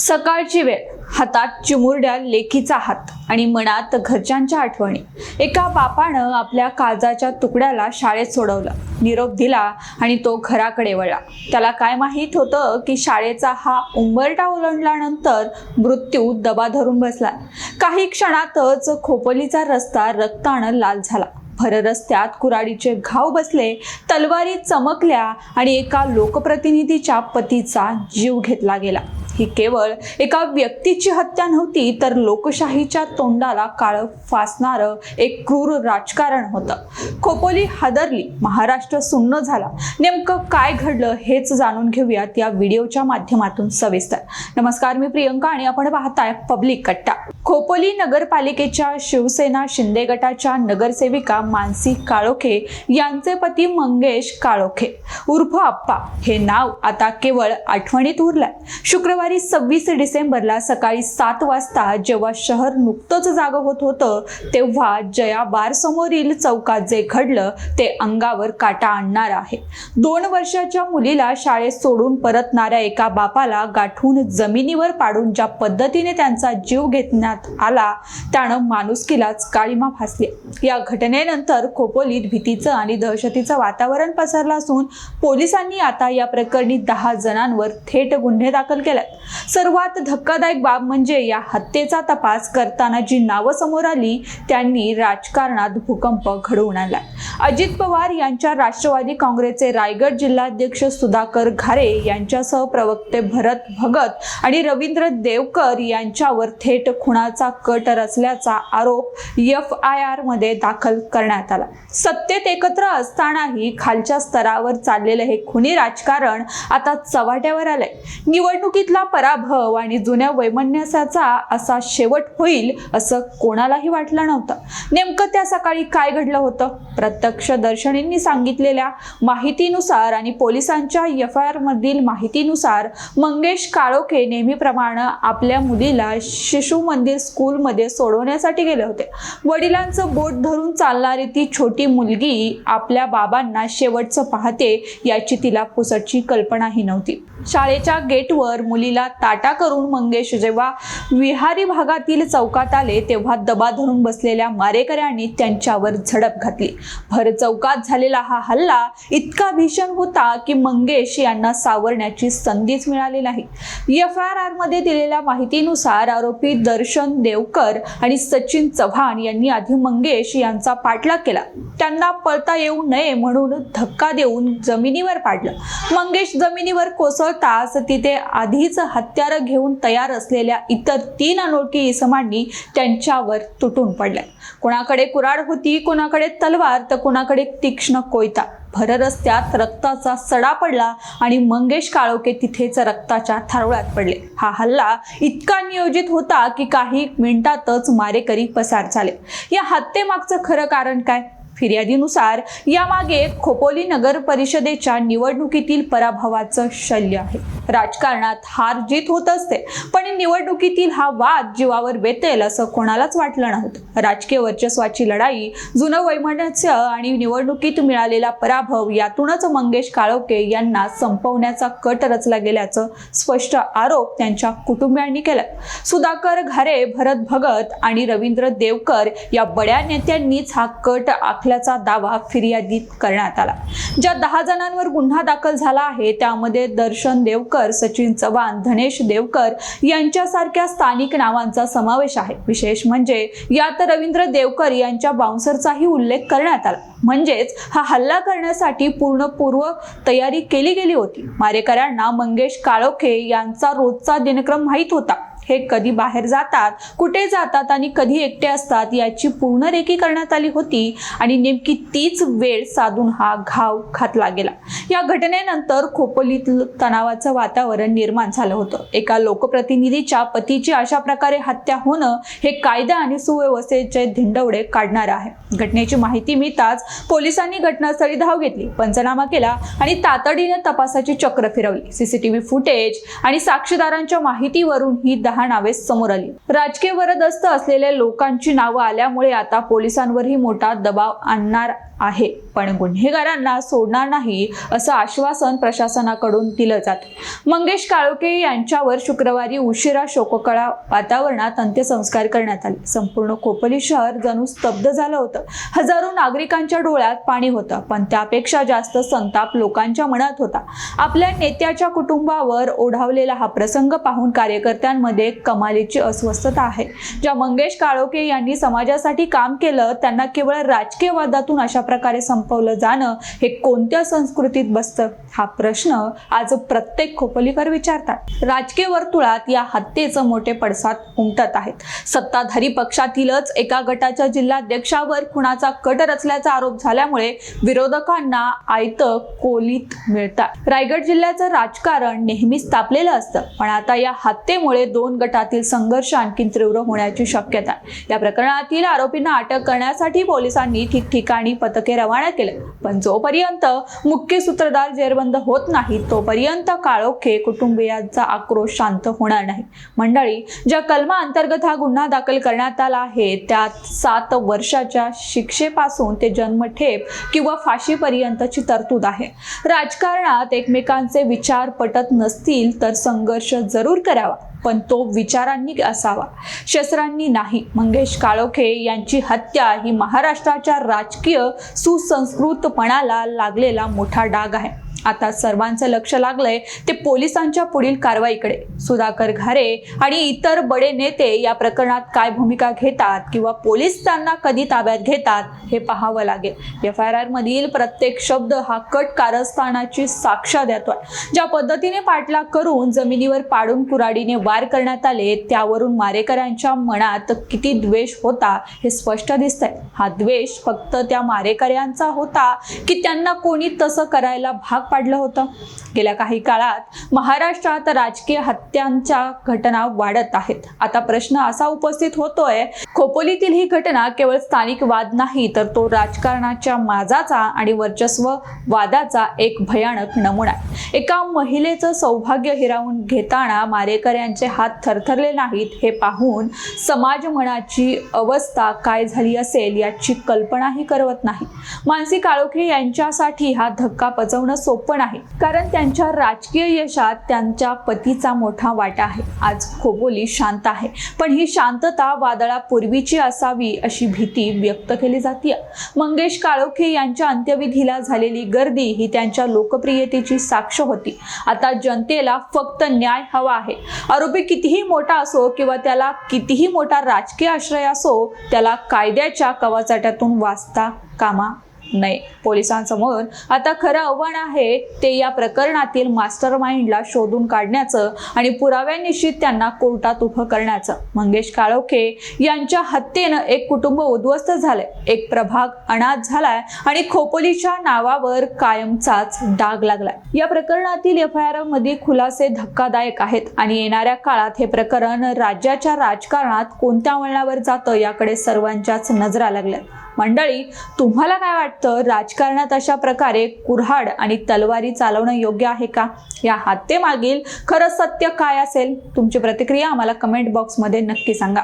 सकाळची वेळ. हातात चिमुरड्या लेखीचा हात आणि मनात घरच्यांच्या आठवणी. एका बापानं आपल्या काळजाच्या तुकड्याला शाळेत सोडवलं. निरोप दिला आणि तो घराकडे वळला. त्याला काय माहीत होतं की शाळेचा हा उंबरटा ओलांडल्यानंतर मृत्यू दबा धरून बसला. काही क्षणातच खोपोलीचा रस्ता रक्तानं लाल झाला. भर रस्त्यात कुराडीचे घाव बसले तलवारी चमकल्या आणि एका लोकप्रतिनिधीच्या पतीचा जीव घेतला गेला. ही केवळ एका व्यक्तीची हत्या नव्हती तर लोकशाहीच्या तोंडाला काळ फासणारं एक क्रूर राजकारण होतं. खोपोली हादरली महाराष्ट्र सुन्न झाला. नेमकं काय घडलं हेच जाणून घेऊयात या व्हिडिओच्या माध्यमातून सविस्तर. नमस्कार मी प्रियंका आणि आपण पाहताय पब्लिक कट्टा. खोपोली नगरपालिकेच्या शिवसेना शिंदे गटाच्या नगरसेविका मानसी काळोखे यांचे पती मंगेश काळोखे. उर्फ आप्पा हे नाव आता केवळ आठवणीत उरलंय. शुक्रवारी सव्वीस डिसेंबरला सकाळी सात वाजता जेव्हा शहर नुकतंच जाग होत होतं तेव्हा जया बारसमोरील चौकात जे घडलं ते अंगावर काटा आणणार आहे. दोन वर्षाच्या मुलीला शाळेत सोडून परतणाऱ्या एका बापाला गाठून जमिनीवर पाडून ज्या पद्धतीने त्यांचा जीव घेतण्यात आला त्यानं माणुसकीलाच काळीमा फासली. या घटनेनंतर खोपोलीत भीतीचं आणि दहशतीचं वातावरण पसरलं असून पोलिसांनी आता या प्रकरणी दहा जणांवर थेट गुन्हे दाखल केल्यात सर्वात धक्कादायक बाब म्हणजे या हत्येचा तपास करताना जी नावं समोर आली त्यांनी राजकारणात भूकंप घडवून आला अजित पवार यांच्या राष्ट्रवादी काँग्रेसचे रायगड जिल्हाध्यक्ष सुधाकर घारे यांच्यासह प्रवक्ते भरत भगत आणि रवींद्र देवकर यांच्यावर थेट खुणाचा कट रचल्याचा आरोप एफ आय आरमध्ये दाखल करण्यात आला. सत्तेत एकत्र असतानाही खालच्या स्तरावर चाललेलं हे खुनी राजकारण आता चव्हाट्यावर आलंय. निवडणुकीतला पराभव आणि जुन्या वैमन्यासाचा असा शेवट होईल असं कोणालाही वाटलं नव्हतं. नेमकं त्या सकाळी काय घडलं होतं? प्रत्यक्षदर्शनींनी सांगितलेल्या माहितीनुसार आणि पोलिसांच्या एफ आय आरमधील माहितीनुसार मंगेश काळोखे नेहमीप्रमाणे आपल्या मुलीला शिशु मंदिर स्कूलमध्ये सोडवण्यासाठी गेले होते. वडिलांचं बोट धरून चालणारी ती छोटी मुलगी आपल्या बाबांना शेवटचं पाहते याची तिला पुसटची कल्पनाही नव्हती. शाळेच्या गेटवर मुलीला ताटा करून मंगेश जेव्हा विहारी भागातील चौकात आले तेव्हा दबा धरून बसलेल्या मारेकऱ्यांनी त्यांच्यावर झडप घातली. भर चौकात झालेला हा हल्ला इतका भीषण होता की मंगेश यांना सावरण्याची संधीच मिळाली नाही. एफ आर आरमध्ये दिलेल्या माहितीनुसार आरोपी दर्शन देवकर आणि सचिन चव्हाण यांनी आधी मंगेश यांचा पाठलाग केला. त्यांना पळता येऊ नये म्हणून धक्का देऊन जमिनीवर पाडलं. मंगेश जमिनीवर कोसळताच तिथे आधीच हत्यार घेऊन तयार असलेल्या इतर तीन अनोळखी इसमांनी त्यांच्यावर तुटून पडल्या. कोणाकडे कुराड होती कोणाकडे तलवार तर कोणाकडे तीक्ष्ण कोयता. भर रस्त्यात रक्ताचा सडा पडला आणि मंगेश काळोखे तिथेच रक्ताच्या थारोळ्यात पडले. हा हल्ला इतका नियोजित होता की काही मिनिटातच मारेकरी पसार झाले. या हत्येमागचं खरं कारण काय? फिर्यादीनुसार यामागे खोपोली नगर परिषदेच्या निवडणुकीतील पराभवाचं शल्य आहे. राजकारणात हार जीत होत असते पण निवडणुकीतील हा वाद जीवावर बेतेल असं कोणालाच वाटलं नव्हतं. राजकीय वर्चस्वाची लढाई जुनं वैमनस्य आणि निवडणुकीत मिळालेला पराभव यातूनच मंगेश काळोके यांना संपवण्याचा कट रचला गेल्याचं स्पष्ट आरोप त्यांच्या कुटुंबियांनी केला. सुधाकर घारे भरत भगत आणि रवींद्र देवकर या बड्या नेत्यांनीच हा कट असल्याचा दावा फिर्यादीत करण्यात आला. ज्या दहा जणांवर गुन्हा दाखल झाला आहे त्यामध्ये दर्शन देवकर सचिन चव्हाण धनेश देवकर यांच्यासारख्या स्थानिक नावांचा समावेश आहे. विशेष म्हणजे यात रवींद्र देवकर यांच्या बाउन्सरचाही उल्लेख करण्यात आला. म्हणजेच हा हल्ला करण्यासाठी पूर्ण पूर्व तयारी केली गेली होती. मारेकऱ्यांना मंगेश काळोखे यांचा रोजचा दिनक्रम माहीत होता. हे कधी बाहेर जातात कुठे जातात आणि कधी एकटे असतात याची पूर्ण रेखी करण्यात आली होती आणि नेमकी तीच वेळ साधून हा घाव घातला गेला. या घटनेनंतर खोपोलीत तणावाचं वातावरण निर्माण झालं होतं. एका लोकप्रतिनिधीच्या पतीची अशा प्रकारे हत्या होणं हे कायदा आणि सुव्यवस्थेचे धिंडवडे काढणार आहे. घटनेची माहिती मिळताच पोलिसांनी घटनास्थळी धाव घेतली पंचनामा केला आणि तातडीने तपासाची चक्र फिरवली. सीसीटीव्ही फुटेज आणि साक्षीदारांच्या माहितीवरून ही दहा नावे समोर आली. राजकीय वरदस्त असलेल्या लोकांची नावं आल्यामुळे आता पोलिसांवरही मोठा दबाव आणणार आहे. पण गुन्हेगारांना सोडणार नाही असं आश्वासन प्रशासनाकडून दिलं जात. मंगेश काळोके यांच्यावर शुक्रवारी उशिरा शोककळा वातावरणात अंत्यसंस्कार करण्यात आले. संपूर्ण खोपोली शहर जणू स्तब्ध झालं होतं. हजारो नागरिकांच्या डोळ्यात पाणी होतं पण त्यापेक्षा जास्त संताप लोकांच्या मनात होता. आपल्या नेत्याच्या कुटुंबावर ओढावलेला हा प्रसंग पाहून कार्यकर्त्यांमध्ये कमालीची अस्वस्थता आहे. ज्या मंगेश काळोके यांनी समाजासाठी काम केलं त्यांना केवळ राजकीय वादातून अशा प्रकारे संपवलं जाणं हे कोणत्या संस्कृतीत बसतं? हा प्रश्न आज प्रत्येक खोपोलीकर विचारतात. राजकीय वर्तुळात या हत्येचं मोठे पडसाद उमटत आहेत. सत्ताधारी पक्षातीलच एका गटाच्या जिल्हाध्यक्षावर खुणाचा कट रचल्याचा आरोप झाल्यामुळे विरोधकांना आयत कोलीत मिळतात. रायगड जिल्ह्याचं राजकारण नेहमीच तापलेलं असतं पण आता या हत्येमुळे दोन गटातील संघर्ष आणखी तीव्र होण्याची शक्यता या प्रकरणातील आरोपींना अटक करण्यासाठी पोलिसांनी ठिकठिकाणी पथक रवाना केले. पण जोपर्यंत मुख्य सूत्रधार जेरबंद होत नाही तोपर्यंत काळोखे कुटुंबियांचा आक्रोश शांत होणार नाही. मंडळी ज्या कलमा अंतर्गत हा गुन्हा दाखल करण्यात आला आहे त्यात सात वर्षाच्या शिक्षेपासून ते जन्मठेप किंवा फाशीपर्यंतची तरतूद आहे. राजकारणात एकमेकांचे विचार पटत नसतील तर संघर्ष जरूर करावा. पण तो विचारांनी असावा. शस्त्रांनी नाही. मंगेश काळोखे यांची हत्या ही महाराष्ट्राच्या राजकीय सुसंस्कृतपणाला लागलेला मोठा डाग आहे. आता सर्वांचं लक्ष लागलंय ते पोलिसांच्या पुढील कारवाईकडे. सुधाकर घारे आणि इतर बडे नेते या प्रकरणात काय भूमिका घेतात किंवा पोलीस त्यांना कधी ताब्यात घेतात हे पाहावं लागेल. एफ आय आर मधील प्रत्येक शब्द हा कट कारस्थानाची साक्ष देतोय. ज्या पद्धतीने पाठलाग करून जमिनीवर पाडून कुराडीने वार करण्यात आले त्यावरून मारेकऱ्यांच्या मनात किती द्वेष होता हे स्पष्ट दिसतंय. हा द्वेष फक्त त्या मारेकऱ्यांचा होता की त्यांना कोणी तसं करायला भाग पाडलं होतं. गेल्या काही काळात महाराष्ट्रात राजकीय हत्यांच्या घटना वाढत आहेत. आता प्रश्न असा उपस्थित होतोय खोपोलीतील ही घटना केवळ स्थानिक वाद नाही तर तो राजकारणाच्या माजाचा आणि वर्चस्व वादाचा एक भयानक नमुना आहे. एका महिलेचं सौभाग्य हिरावून घेताना मारेकऱ्यांचे हात थरथरले नाहीत हे पाहून समाज मनाची अवस्था काय झाली असेल याची कल्पनाही करवत नाही. मानसी काळोखे यांच्यासाठी हा धक्का पचवणं सोपं पण आहे. कारण त्यांच्या राजकीय यशात त्यांच्या पतीचा मोठा वाटा आहे. आज खोबोली शांत आहे. पण ही शांतता वादळापूर्वीची असावी अशी भीती व्यक्त केली जाते मंगेश काळोखे यांच्या अंत्यविधीला झालेली गर्दी ही त्यांच्या लोकप्रियतेची साक्ष होती. आता जनतेला फक्त न्याय हवा आहे. आरोपी कितीही मोठा असो किंवा त्याला कितीही मोठा राजकीय आश्रय असो त्याला कायद्याच्या कवाचाट्यातून वाचता कामा नाही. पोलिसांसमोर आता खरं आव्हान आहे ते या प्रकरणातील मास्टर माइंडला शोधून काढण्याचं आणि पुराव्यानिशी त्यांना कोर्टात उभं करण्याचं. मंगेश काळोखे यांच्या हत्येनं एक कुटुंब उद्ध्वस्त झालंय. एक प्रभाग अनाथ झालाय आणि खोपोलीच्या नावावर कायमचाच डाग लागलाय. या प्रकरणातील एफ आय आरमध्ये खुलासे धक्कादायक आहेत आणि येणाऱ्या काळात हे प्रकरण राज्याच्या राजकारणात कोणत्या वळणावर जातं याकडे सर्वांच्याच नजरा लागल्या मंडळी तुम्हाला काय वाटतं? राजकारणात अशा प्रकारे कुऱ्हाड आणि तलवारी चालवणं योग्य आहे का? या हत्येमागील खरं सत्य काय असेल? तुमची प्रतिक्रिया आम्हाला कमेंट बॉक्समध्ये नक्की सांगा.